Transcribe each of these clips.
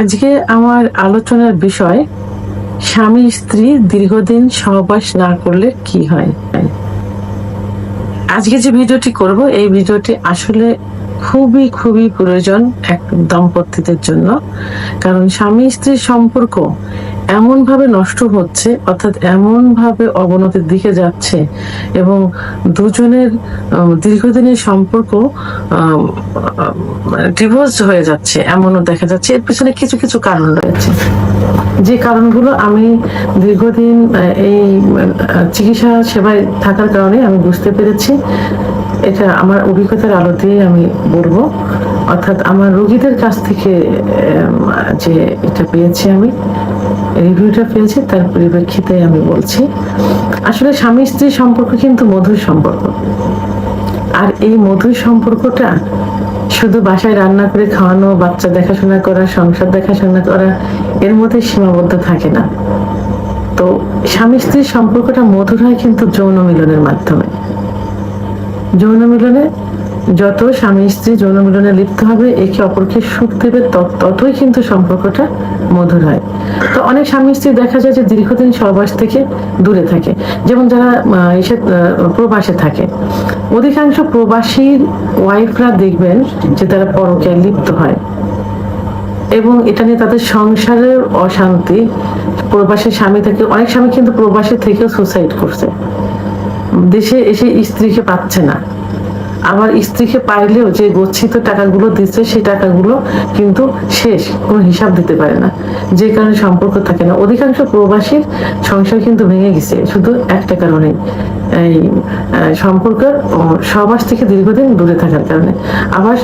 আজকে আমার আলোচনার বিষয়, স্বামী স্ত্রী দীর্ঘদিন সহবাস না করলে কি হয়? আজকে যে ভিডিওটি করব, এই ভিডিওটি আসলে খুবই খুবই প্রয়োজন এক দম্পতিদের জন্য। কারণ স্বামী স্ত্রীর সম্পর্ক এমন ভাবে নষ্ট হচ্ছে, অর্থাৎ এমন ভাবে অবনতির দিকে যাচ্ছে এবং দুজনের দীর্ঘদিনের সম্পর্ক ডিভোর্স হয়ে যাচ্ছে, এমনও দেখা যাচ্ছে। এর পিছনে কিছু কিছু কারণ রয়েছে। যে কারণগুলো আমি দীর্ঘদিন এই চিকিৎসা সেবায় থাকার কারণে আমি বুঝতে পেরেছি। এটা আমার অভিজ্ঞতার আলোতেই আমি বলব। অর্থাৎ আমার রোগীদের কাছ থেকে যে এটা পেয়েছি আমি। রিভিউটা পেয়েছি, তার পরিপ্রেক্ষিতে আমি বলছি, আসলে স্বামী স্ত্রী সম্পর্ক কিন্তু মধুর সম্পর্ক। আর এই মধুর সম্পর্কটা শুধু বাসায় রান্না করে খাওয়ানো, বাচ্চা দেখাশোনা করা, সংসার দেখাশোনা করা, এর মধ্যে সীমাবদ্ধ থাকে না। তো স্বামী স্ত্রীর সম্পর্কটা মধুর হয় কিন্তু যৌন মিলনের মাধ্যমে। যৌন মিলনে যত স্বামী স্ত্রী যৌন মিলনে লিপ্ত হবে, একে অপরকে সুখ দেবে, তত- ততই কিন্তু সম্পর্কটা মধুর হয়। তো অনেক স্বামী স্ত্রী দেখা যায় যে দীর্ঘদিন সহবাস থেকে দূরে থাকে। যেমন যারা এসে প্রবাসে থাকে। অধিকাংশ প্রবাসীর ওয়াইফরা দেখবেন যে তারা পরকীয়ায় লিপ্ত হয়। এবং এটা নিয়ে তাদের সংসারের অশান্তি। প্রবাসের স্বামী থেকে অনেক স্বামী কিন্তু প্রবাসে থেকেও সুসাইড করছে। দেশে এসে স্ত্রীকে পাচ্ছে না। আবার স্ত্রীকে পাইলেও যে গচ্ছিত টাকাগুলো দিচ্ছে সেই টাকাগুলো কিন্তু শেষ, কোনো হিসাব দিতে পারে না। যে কারণে সম্পর্ক থাকে না। অধিকাংশ প্রবাসীর সংসার কিন্তু ভেঙে গেছে, শুধু একটা কারণে এই সম্পর্ক সবাস থেকে দীর্ঘদিন দূরে থাকার কারণে। আবার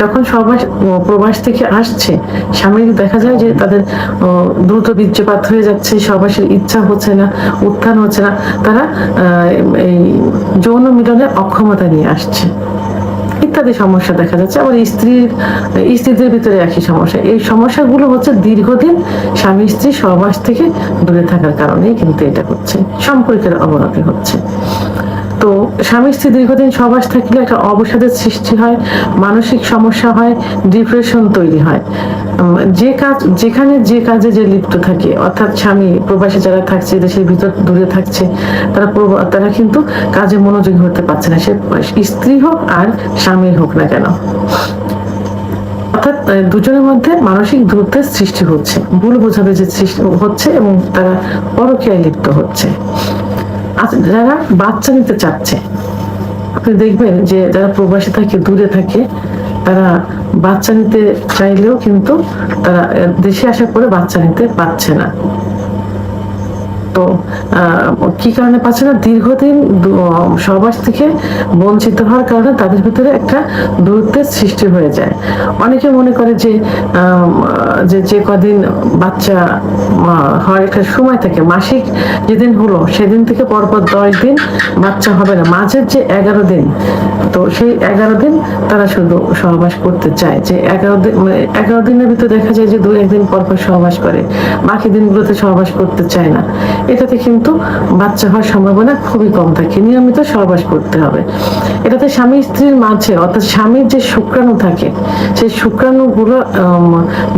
যখন সহবাস প্রবাস থেকে আসছে, সামনে দেখা যায় যে তাদের দ্রুত বীর্যপাত হয়ে যাচ্ছে, সহবাসের ইচ্ছা হচ্ছে না, উত্থান হচ্ছে না, তারা এই যৌন মিলনে অক্ষমতা নিয়ে আসছে। ইত্যাদি সমস্যা দেখা যাচ্ছে। আবার স্ত্রীর স্ত্রীদের ভিতরে একই সমস্যা। এই সমস্যাগুলো হচ্ছে দীর্ঘদিন স্বামী স্ত্রী সহবাস থেকে দূরে থাকার কারণেই কিন্তু এটা হচ্ছে। সম্পর্কের অবনতি হচ্ছে। তো স্বামী স্ত্রী দীর্ঘদিন সবাস থাকলে একটা অবসাদের সৃষ্টি হয়, মানসিক সমস্যা হয় ডিপ্রেশন তৈরি হয়। যে কাজ যেখানে যে কাজে যে লিপ্ত থাকে, অর্থাৎ স্বামী প্রবাসী যারা থাকছে, দেশের ভিতর দূরে থাকছে, তারা তারা কিন্তু কাজে মনোযোগী হতে পারছে না। সে স্ত্রী হোক আর স্বামীর হোক না কেন। অর্থাৎ দুজনের মধ্যে মানসিক দূরত্বের সৃষ্টি হচ্ছে। ভুল বোঝাবে যে সৃষ্টি হচ্ছে এবং তারা পরকীয়ায় লিপ্ত হচ্ছে। যারা বাচ্চা নিতে চাচ্ছে, আপনি দেখবেন যে যারা প্রবাসী থাকে, দূরে থাকে, তারা বাচ্চা নিতে চাইলেও কিন্তু তারা দেশে আসার পরে বাচ্চা নিতে পারছে না। তো কি কারণে পাচ্ছে না? দীর্ঘদিন সহবাস থেকে বঞ্চিত হওয়ার কারণে তাদের ভিতরে একটা দূরত্বের সৃষ্টি হয়ে যায়। অনেকে মনে করে যে যে যে কদিন বাচ্চা হওয়ার একটা সময় থাকে, মাসিক যেদিন হলো, সেদিন থেকে পরপর দশ দিন বাচ্চা হবে না। মাঝের যে এগারো দিন, তো সেই এগারো দিন তারা শুধু সহবাস করতে চায়। যে এগারো দিন মানে এগারো দিনের ভিতরে দেখা যায় যে দু একদিন পর পর সহবাস করে, বাকি দিনগুলোতে সহবাস করতে চায় না। এটাতে কিন্তু বাচ্চা হওয়ার সম্ভাবনা খুবই কম থাকে। নিয়মিত সহবাস করতে হবে। এটাতে স্বামী স্ত্রীর মাঝে, অর্থাৎ স্বামীর যে শুক্রাণু থাকে, সেই শুক্রাণুগুলো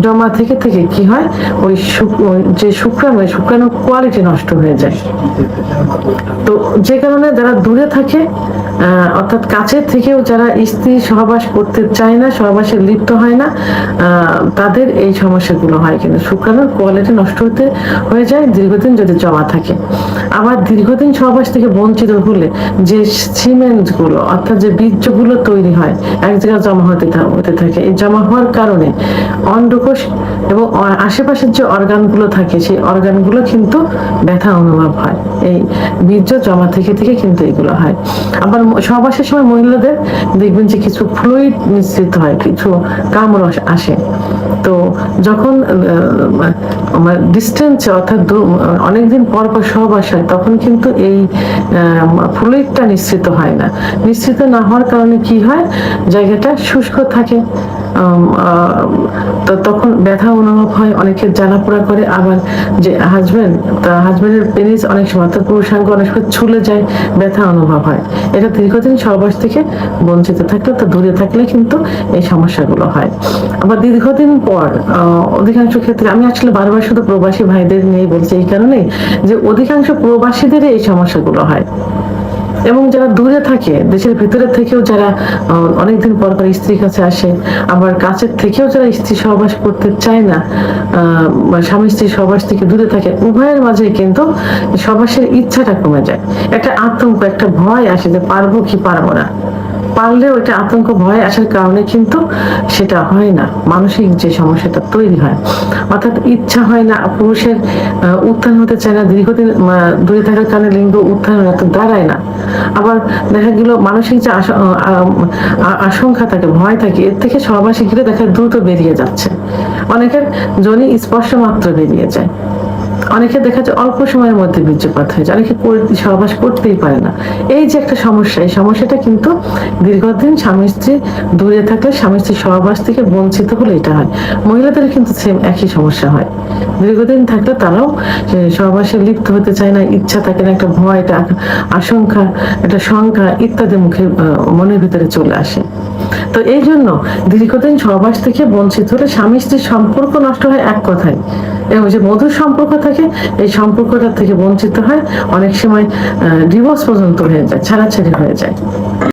জমা থেকে থেকে কি হয়? ওই যে শুক্রাণু, ওই শুক্রাণুর কোয়ালিটি নষ্ট হয়ে যায়। তো যে কারণে যারা দূরে থাকে অর্থাৎ কাছের থেকেও যারা স্ত্রী সহবাস করতে চায় না, সহবাসে লিপ্ত হয় না তাদের এই সমস্যাগুলো হয়। কিন্তু শুক্রাণুর কোয়ালিটি নষ্ট হতে, হয়ে যায়। দীর্ঘদিন যদি জমা থাকে। আবার দীর্ঘদিন সহবাস থেকে বঞ্চিত হলে যে সিমেন্টগুলো অর্থাৎ যে বীর্যগুলো তৈরি হয়, এক জায়গায় জমা হতে হতে থাকে। এই জমা হওয়ার কারণে অন্ডকোষ এবং আশেপাশের যে অর্গানগুলো থাকে, সেই অর্গানগুলো কিন্তু ব্যথা অনুভব হয়। এই বীর্য জমা থেকে থেকে কিন্তু এগুলো হয়। আবার সহবাসের সময় মহিলাদের দেখবেন যে কিছু ফ্লুইড মিশ্রিত হয়, কিছু কামরস আসে তো যখন ডিস্টেন্স অর্থাৎ অনেকদিন পর পর সহবাস হয়, তখন কিন্তু এই ফ্লুইডটা নিশ্চিত হয় না। নিশ্চিত না হওয়ার কারণে কি হয়? জায়গাটা শুষ্ক থাকে। তখন ব্যথা অনুভব হয় অনেকের জ্বালা পোড়া করে, আবার যে হাজবেন্ড তা হাজবেন্ডের পেনিস অনেক সময়, অর্থাৎ পুরুষাঙ্গ অনেক সময় ছুলে যায়, ব্যথা অনুভব হয়। এটা দীর্ঘদিন সহবাস থেকে বঞ্চিত থাকলে, তো দূরে থাকলে কিন্তু এই সমস্যাগুলো হয়। আবার দীর্ঘদিন পর অধিকাংশ ক্ষেত্রে আমি আসলে বারবার শুধু প্রবাসী ভাইদের নিয়ে বলছি, এই কারণেই যে অধিকাংশ প্রবাসীদের এই সমস্যাগুলো হয়। এবং যারা দূরে থাকে, দেশের ভিতরে থেকেও যারা অনেকদিন পর পর স্ত্রীর কাছে আসে, আবার কাছের থেকেও যারা স্ত্রী সহবাস করতে চায় না স্বামী স্ত্রী সহবাস থেকে দূরে থাকে, উভয়ের মাঝে কিন্তু সহবাসের ইচ্ছাটা কমে যায়। একটা আতঙ্ক, একটা ভয় আসে যে পারব কি পারব না। পারলেও এটা আতঙ্ক ভয় আসার কারণে কিন্তু সেটা হয় না। মানসিক যে সমস্যাটা তৈরি হয়। অর্থাৎ ইচ্ছা হয় না, পুরুষের উত্থান হতে চায় না, দীর্ঘদিন দূরে থাকার কারণে লিঙ্গ উত্থান হয় তো দাঁড়ায় না। আবার দেখা গেল মানসিক যে আশঙ্কা থাকে, ভয় থাকে, এর থেকে সহবাসী ঘিরে দেখা দ্রুত বেরিয়ে যাচ্ছে। অনেকের জনি স্পর্শ মাত্র বেরিয়ে যায়। অনেকে দেখা যায় অল্প সময়ের মধ্যে বীর্যপাত হয়ে যায়, অনেকে সহবাস করতেই পারে না। এই যে একটা সমস্যা, এই সমস্যাটা কিন্তু দীর্ঘদিন স্বামী স্ত্রী দূরে থাকলে স্বামী স্ত্রী সহবাস থেকে বঞ্চিত হলে এটা হয়। মহিলাদের কিন্তু সেম একই সমস্যা হয়। দীর্ঘদিন থাকলে তারাও সহবাসে লিপ্ত হতে চায় না, ইচ্ছা থাকে না, একটা ভয়, একটা আশঙ্কা, একটা শঙ্কা ইত্যাদি মুখে মনের ভিতরে চলে আসে। তো এই জন্য দীর্ঘদিন সহবাস থেকে বঞ্চিত হলে স্বামী স্ত্রীর সম্পর্ক নষ্ট হয় এক কথায়। এবং যে মধুর সম্পর্ক থাকে, এই সম্পর্কটা থেকে বঞ্চিত হয়। অনেক সময় ডিভোর্স পর্যন্ত হয়ে যায়, ছাড়াছাড়ি হয়ে যায়।